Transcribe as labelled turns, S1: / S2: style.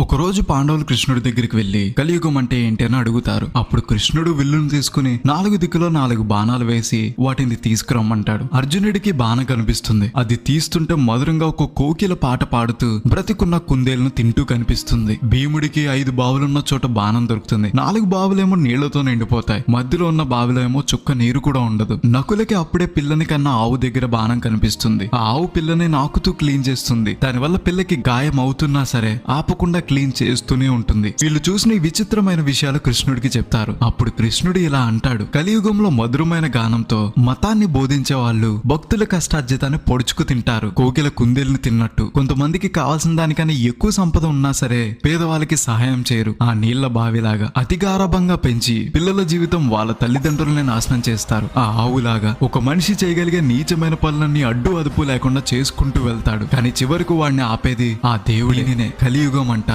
S1: ఒకరోజు పాండవులు కృష్ణుడి దగ్గరికి వెళ్ళి కలియుగం అంటే ఏంటి? అని అడుగుతారు. అప్పుడు కృష్ణుడు విల్లును తీసుకుని నాలుగు దిక్కులో నాలుగు బాణాలు వేసి వాటిని తీసుకురమ్మంటాడు. అర్జునుడికి బాణ కనిపిస్తుంది. అది తీస్తుంటే మధురంగా ఒక కోకిల పాట పాడుతూ బ్రతికున్న కుందేలను తింటూ కనిపిస్తుంది. భీముడికి ఐదు బావులున్న చోట బాణం దొరుకుతుంది. నాలుగు బావులేమో నీళ్ళతో నిండిపోతాయి. మధ్యలో ఉన్న బావిలో ఏమో చుక్క నీరు కూడా ఉండదు. నకులకి అప్పుడే పిల్లని కన్నా ఆవు దగ్గర బాణం కనిపిస్తుంది. ఆ ఆవు పిల్లని నాకుతూ క్లీన్ చేస్తుంది. దానివల్ల పిల్లకి గాయం అవుతున్నా సరే ఆపకుండా క్లీన్ చేస్తూనే ఉంటుంది. వీళ్ళు చూసిన ఈ విచిత్రమైన విషయాలు కృష్ణుడికి చెప్తారు. అప్పుడు కృష్ణుడు ఇలా అంటాడు. కలియుగంలో మధురమైన గానంతో మతాన్ని బోధించే వాళ్ళు భక్తుల కష్టార్జితాన్ని పొడుచుకు తింటారు. కోకిల కుందేల్ని తిన్నట్టు. కొంతమందికి కావాల్సిన దానికన్నా ఎక్కువ సంపద ఉన్నా సరే పేదవాళ్ళకి సహాయం చేయరు. ఆ నీళ్ళ బావిలాగా అతిగారభంగా పెంచి పిల్లల జీవితం వాళ్ళ తల్లిదండ్రులనే నాశనం చేస్తారు. ఆ ఆవులాగా ఒక మనిషి చేయగలిగే నీచమైన పనులన్నీ అడ్డు అదుపు లేకుండా చేసుకుంటూ వెళ్తాడు. కానీ చివరకు వాడిని ఆపేది ఆ దేవుడినే కలియుగం అంటారు.